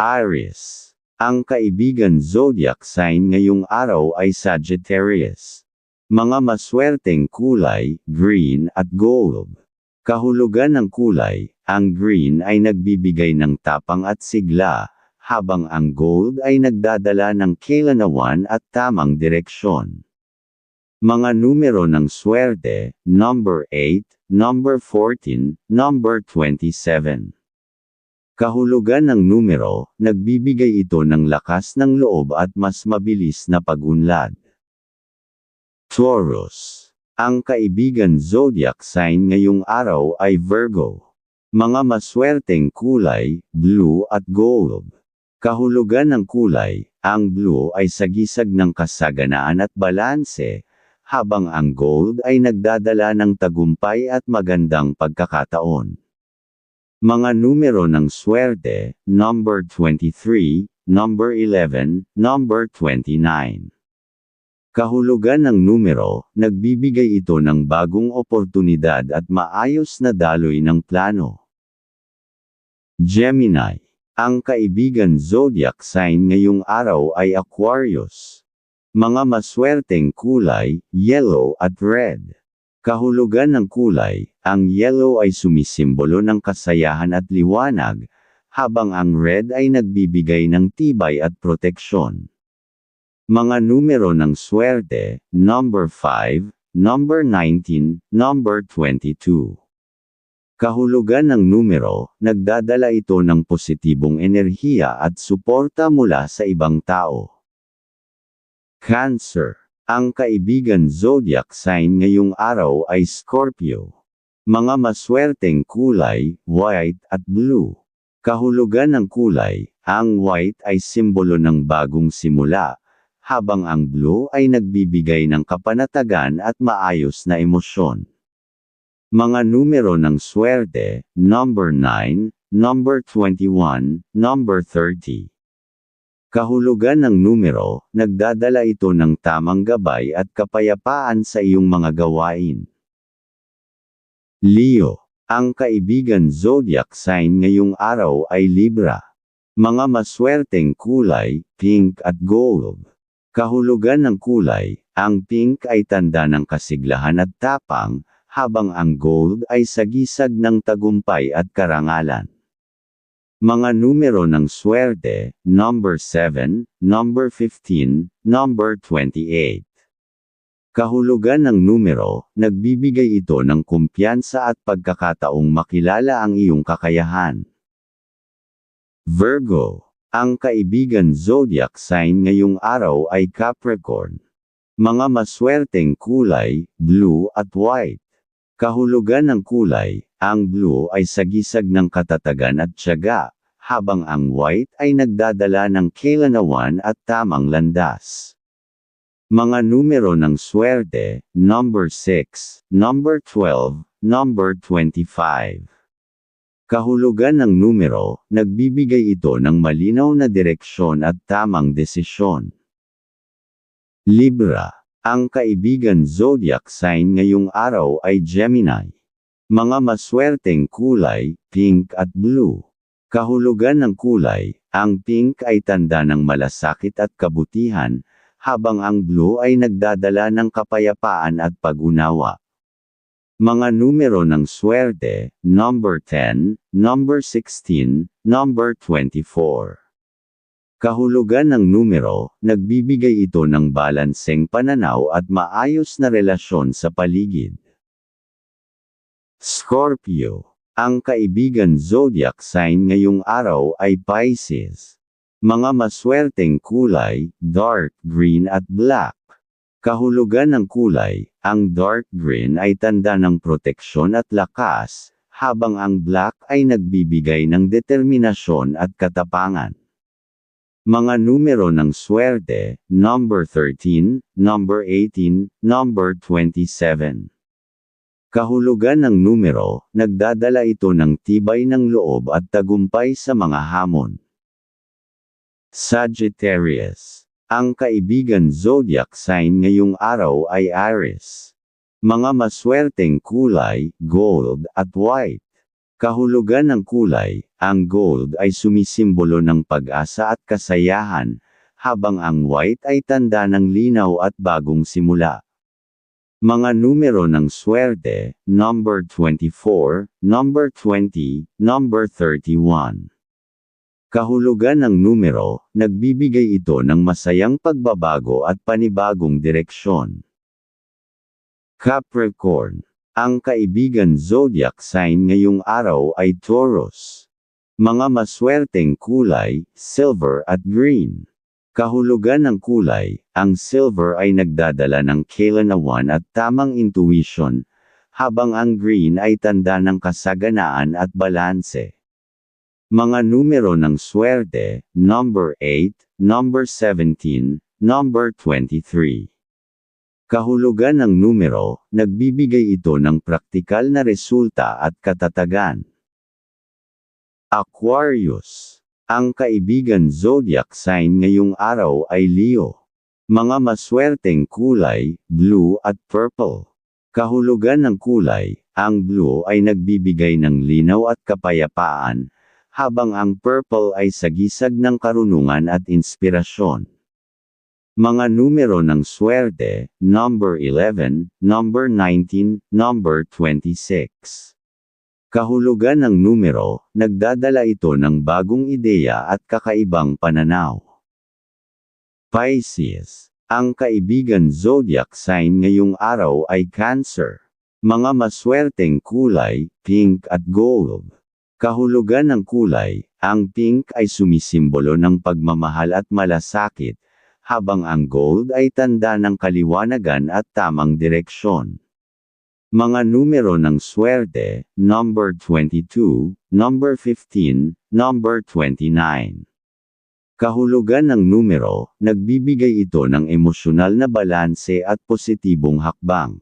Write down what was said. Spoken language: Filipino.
Aries. Ang kaibigan zodiac sign ngayong araw ay Sagittarius. Mga maswerteng kulay, green at gold. Kahulugan ng kulay, ang green ay nagbibigay ng tapang at sigla, habang ang gold ay nagdadala ng kailanawan at tamang direksyon. Mga numero ng swerte, number 8, number 14, number 27. Kahulugan ng numero, nagbibigay ito ng lakas ng loob at mas mabilis na pagunlad. Taurus. Ang kaibigan zodiac sign ngayong araw ay Virgo. Mga maswerteng kulay, blue at gold. Kahulugan ng kulay, ang blue ay sagisag ng kasaganaan at balanse, habang ang gold ay nagdadala ng tagumpay at magandang pagkakataon. Mga numero ng swerte, number 23, number 11, number 29. Kahulugan ng numero, nagbibigay ito ng bagong oportunidad at maayos na daloy ng plano. Gemini. Ang kaibigan zodiac sign ngayong araw ay Aquarius. Mga maswerteng kulay, yellow at red. Kahulugan ng kulay, ang yellow ay sumisimbolo ng kasayahan at liwanag, habang ang red ay nagbibigay ng tibay at proteksyon. Mga numero ng swerte, number 5, number 19, number 22. Kahulugan ng numero, nagdadala ito ng positibong enerhiya at suporta mula sa ibang tao. Cancer ang kaibigan zodiac sign ngayong araw ay Scorpio. Mga maswerteng kulay, white at blue. Kahulugan ng kulay, ang white ay simbolo ng bagong simula, habang ang blue ay nagbibigay ng kapanatagan at maayos na emosyon. Mga numero ng swerte, number 9, number 21, number 30. Kahulugan ng numero, nagdadala ito ng tamang gabay at kapayapaan sa iyong mga gawain. Leo. Ang kaibigan zodiac sign ngayong araw ay Libra. Mga maswerteng kulay, pink at gold. Kahulugan ng kulay, ang pink ay tanda ng kasiglahan at tapang, habang ang gold ay sagisag ng tagumpay at karangalan. Mga numero ng swerte, number 7, number 15, number 28. Kahulugan ng numero, nagbibigay ito ng kumpiyansa at pagkakataong makilala ang iyong kakayahan. Virgo. Ang kaibigan zodiac sign ngayong araw ay Capricorn. Mga maswerteng kulay, blue at white. Kahulugan ng kulay, ang blue ay sagisag ng katatagan at tiyaga, habang ang white ay nagdadala ng kailanawan at tamang landas. Mga numero ng swerte, number 6, number 12, number 25. Kahulugan ng numero, nagbibigay ito ng malinaw na direksyon at tamang desisyon. Libra ang kaibigan zodiac sign ngayong araw ay Gemini. Mga maswerteng kulay, pink at blue. Kahulugan ng kulay, ang pink ay tanda ng malasakit at kabutihan, habang ang blue ay nagdadala ng kapayapaan at pag-unawa. Mga numero ng swerte, number 10, number 16, number 24. Kahulugan ng numero, nagbibigay ito ng balanseng pananaw at maayos na relasyon sa paligid. Scorpio. Ang kaibigan zodiac sign ngayong araw ay Pisces. Mga maswerteng kulay, dark green at black. Kahulugan ng kulay, ang dark green ay tanda ng proteksyon at lakas, habang ang black ay nagbibigay ng determinasyon at katapangan. Mga numero ng swerte, number 13, number 18, number 27. Kahulugan ng numero, nagdadala ito ng tibay ng loob at tagumpay sa mga hamon. Sagittarius. Ang kaibigan zodiac sign ngayong araw ay Aries. Mga maswerteng kulay, gold at white. Kahulugan ng kulay, ang gold ay sumisimbolo ng pag-asa at kasayahan, habang ang white ay tanda ng linaw at bagong simula. Mga numero ng swerte, number 24, number 20, number 31. Kahulugan ng numero, nagbibigay ito ng masayang pagbabago at panibagong direksyon. Capricorn. Ang kaibigan zodiac sign ngayong araw ay Taurus. Mga maswerteng kulay, silver at green. Kahulugan ng kulay, ang silver ay nagdadala ng kailanawan at tamang intuition, habang ang green ay tanda ng kasaganaan at balanse. Mga numero ng swerte, number 8, number 17, number 23. Kahulugan ng numero, nagbibigay ito ng praktikal na resulta at katatagan. Aquarius. Ang kaibigan zodiac sign ngayong araw ay Leo. Mga maswerteng kulay, blue at purple. Kahulugan ng kulay, ang blue ay nagbibigay ng linaw at kapayapaan, habang ang purple ay sagisag ng karunungan at inspirasyon. Mga numero ng swerte, number 11, number 19, number 26. Kahulugan ng numero, nagdadala ito ng bagong ideya at kakaibang pananaw. Pisces. Ang kaibigan zodiac sign ngayong araw ay Cancer. Mga maswerteng kulay, pink at gold. Kahulugan ng kulay, ang pink ay sumisimbolo ng pagmamahal at malasakit, habang ang gold ay tanda ng kaliwanagan at tamang direksyon. Mga numero ng swerte, number 22, number 15, number 29. Kahulugan ng numero, nagbibigay ito ng emosyonal na balanse at positibong hakbang.